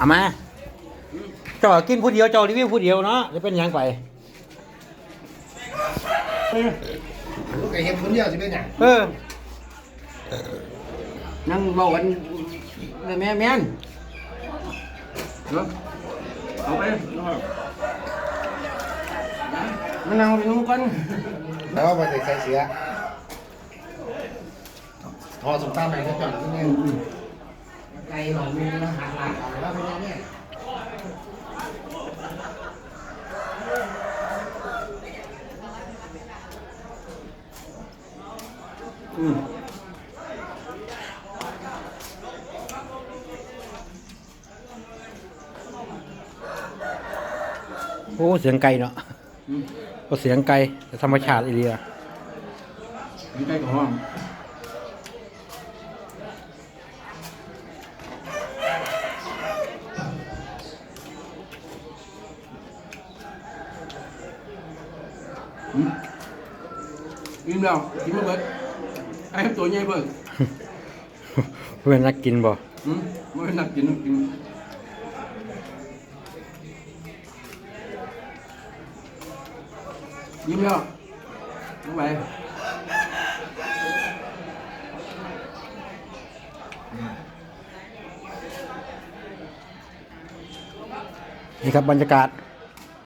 เอามาเจ้ากินผู้เดียวเจ้ารีวิวผู้เดียวเนาะจะเป็นหยังไปลูกไก่เห็นคนเดียวสิเป็นหยังเออนั่งเบากันแม่แม่นเนาะเอาไปมันนั่งไปนู้นกันแล้วว่าไปใส่เสียทอสมตาใหม่ก็จอดนี่ ไก่หน่อยมีอาหารหลากหลายแล้วเป็นยังไงอืมโอ้เสียงไก่เนาะอืมก็เสียงไก่แต่ธรรมชาติอีเดียมีใกล้กับห้อง อืมกินแล้วกินมาเบิดไอ้ตัวใหญ่เบิดเพื่อนนักกินบ่อืมไม่เป็นนักกินนักกินยิ้มแล้วลงไปนี่ครับบรรยากาศ